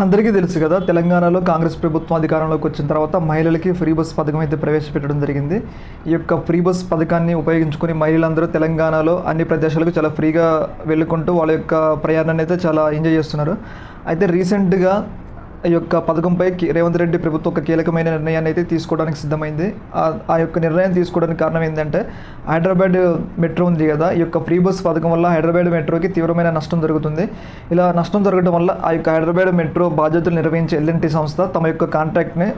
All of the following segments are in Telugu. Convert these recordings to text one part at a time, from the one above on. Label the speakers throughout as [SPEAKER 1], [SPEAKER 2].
[SPEAKER 1] మనందరికీ తెలుసు కదా తెలంగాణలో కాంగ్రెస్ ప్రభుత్వం అధికారంలోకి వచ్చిన తర్వాత మహిళలకి ఫ్రీ బస్ పథకం అయితే ప్రవేశపెట్టడం జరిగింది. ఈ యొక్క ఫ్రీ బస్ పథకాన్ని ఉపయోగించుకుని మహిళలందరూ తెలంగాణలో అన్ని ప్రదేశాలకు చాలా ఫ్రీగా వెళ్ళుకుంటూ వాళ్ళ యొక్క ప్రయాణాన్ని అయితే చాలా ఎంజాయ్ చేస్తున్నారు. అయితే రీసెంట్గా యొక్క పథకంపై రేవంత్ రెడ్డి ప్రభుత్వం ఒక కీలకమైన నిర్ణయాన్ని అయితే తీసుకోవడానికి సిద్ధమైంది. ఆ- ఆ యొక్క నిర్ణయం తీసుకోవడానికి కారణం ఏంటంటే హైదరాబాద్ మెట్రో ఉంది కదా ఈ యొక్క ఫ్రీ బస్ పథకం వల్ల హైదరాబాద్ మెట్రోకి తీవ్రమైన నష్టం జరుగుతుంది. ఇలా నష్టం జరగడం వల్ల ఆ యొక్క హైదరాబాద్ మెట్రో బాధ్యతలు నిర్వహించే ఎల్ఎన్టీ సంస్థ తమ యొక్క కాంట్రాక్ట్ని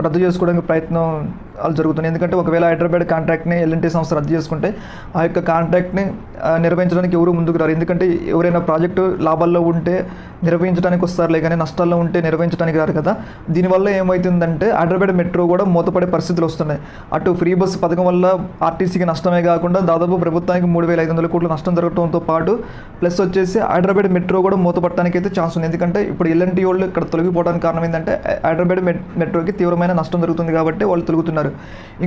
[SPEAKER 1] రద్దు చేసుకోవడానికి ప్రయత్నం జరుగుతుంది ఎందుకంటే ఒకవేళ హైదరాబాద్ కాంట్రాక్ట్ని ఎల్ఎన్టీ సంస్థ రద్దు చేసుకుంటే ఆ యొక్క కాంట్రాక్ట్ని నిర్వహించడానికి ఎవరు ముందుకు రారు. ఎందుకంటే ఎవరైనా ప్రాజెక్టు లాభాల్లో ఉంటే నిర్వహించడానికి వస్తారులే కానీ నష్టాల్లో ఉంటే నిర్వహించడానికి రారు కదా. దీనివల్ల ఏమవుతుందంటే హైదరాబాద్ మెట్రో కూడా మూతపడే పరిస్థితులు వస్తున్నాయి. అటు ఫ్రీ బస్సు పథకం వల్ల ఆర్టీసీకి నష్టమే కాకుండా దాదాపు ప్రభుత్వానికి మూడు వేల ఐదు వందల కోట్ల నష్టం జరగడంతో పాటు ప్లస్ వచ్చేసి హైదరాబాద్ మెట్రో కూడా మూతపడటానికి అయితే ఛాన్స్ ఉంది. ఎందుకంటే ఇప్పుడు ఎల్ఎన్టీ వాళ్ళు ఇక్కడ తొలగిపోవడానికి కారణం ఏంటంటే హైదరాబాద్ మెట్ మెట్రోకి తీవ్రమైన నష్టం జరుగుతుంది కాబట్టి వాళ్ళు తొలుగుతున్నారు.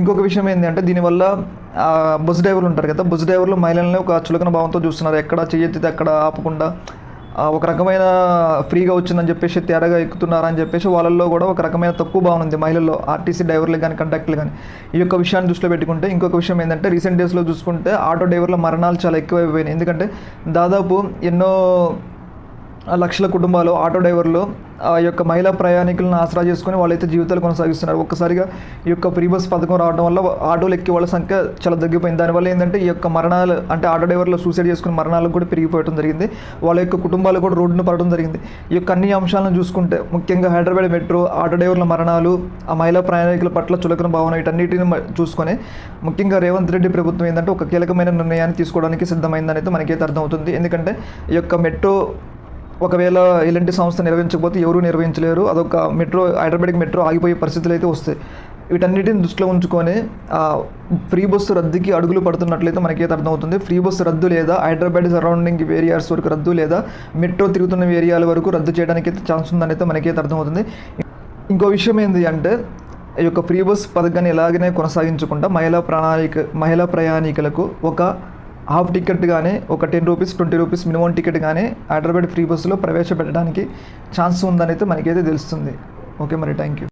[SPEAKER 1] ఇంకొక విషయం ఏంటంటే దీనివల్ల బస్ డ్రైవర్లు ఉంటారు కదా బస్ డ్రైవర్లు మహిళల్ని ఒక చులకన భావంతో చూస్తున్నారు. ఎక్కడ చేయెత్తితే అక్కడ ఆపకుండా. ఒక రకమైన ఫ్రీగా వచ్చిందని చెప్పేసి తేడాగా ఎక్కుతున్నారని చెప్పేసి వాళ్ళల్లో కూడా ఒక రకమైన తక్కువ భావన ఉంది. మహిళల్లో ఆర్టీసీ డ్రైవర్లు కానీ కండక్టర్లు కానీ. ఈ యొక్క విషయాన్ని దృష్టిలో పెట్టుకుంటే ఇంకొక విషయం ఏంటంటే రీసెంట్ డేస్లో చూసుకుంటే ఆటో డ్రైవర్ల మరణాలు చాలా ఎక్కువైపోయినాయి. ఎందుకంటే దాదాపు ఎన్నో లక్షల కుటుంబాలు ఆటో డ్రైవర్లు ఆ యొక్క మహిళా ప్రయాణికులను ఆసరా చేసుకుని వాళ్ళైతే జీవితాలు కొనసాగిస్తున్నారు. ఒక్కసారిగా ఈ యొక్క ఫ్రీ బస్ పథకం రావడం వల్ల ఆటోలు ఎక్కే వాళ్ళ సంఖ్య చాలా తగ్గిపోయింది. దానివల్ల ఏంటంటే ఈ యొక్క మరణాలు అంటే ఆటో డ్రైవర్లు సూసైడ్ చేసుకుని మరణాలు కూడా పెరిగిపోవడం జరిగింది. వాళ్ళ యొక్క కుటుంబాలు కూడా రోడ్డున పడడం జరిగింది. ఈ యొక్క అన్ని అంశాలను చూసుకుంటే ముఖ్యంగా హైదరాబాద్ మెట్రో ఆటో డ్రైవర్ల మరణాలు ఆ మహిళా ప్రయాణికుల పట్ల చులకన భావన వీటన్నిటిని చూసుకొని ముఖ్యంగా రేవంత్ రెడ్డి ప్రభుత్వం ఏంటంటే ఒక కీలకమైన నిర్ణయాన్ని తీసుకోవడానికి సిద్ధమైందని అయితే మనకైతే అర్థమవుతుంది. ఎందుకంటే ఈ యొక్క మెట్రో ఒకవేళ ఇలాంటి సంస్థ నిర్వహించకపోతే ఎవరు నిర్వహించలేరు. అదొక మెట్రో హైదరాబాద్కి మెట్రో ఆగిపోయే పరిస్థితులు అయితే వస్తాయి. వీటన్నిటిని దృష్టిలో ఉంచుకొని ఫ్రీ బస్సు రద్దుకి అడుగులు పడుతున్నట్లయితే మనకైతే అర్థమవుతుంది. ఫ్రీ బస్సు రద్దు లేదా హైదరాబాద్ సరౌండింగ్ ఏరియాస్ వరకు రద్దు లేదా మెట్రో తిరుగుతున్న ఏరియాల వరకు రద్దు చేయడానికి అయితే ఛాన్స్ ఉందని అయితే మనకైతే అర్థమవుతుంది. ఇంకో విషయం ఏంటి అంటే ఈ యొక్క ఫ్రీ బస్ పథకాన్ని ఎలాగనే కొనసాగించకుండా మహిళా ప్రణాళిక మహిళా ప్రయాణికులకు ఒక హాఫ్ టికెట్ కానీ ఒక ten rupees twenty rupees minimum ticket కానీ హైదరాబాద్ ఫ్రీ బస్సులో ప్రవేశపెట్టడానికి ఛాన్స్ ఉందని అయితే మనకైతే తెలుస్తుంది. ఓకే మరి థ్యాంక్ యూ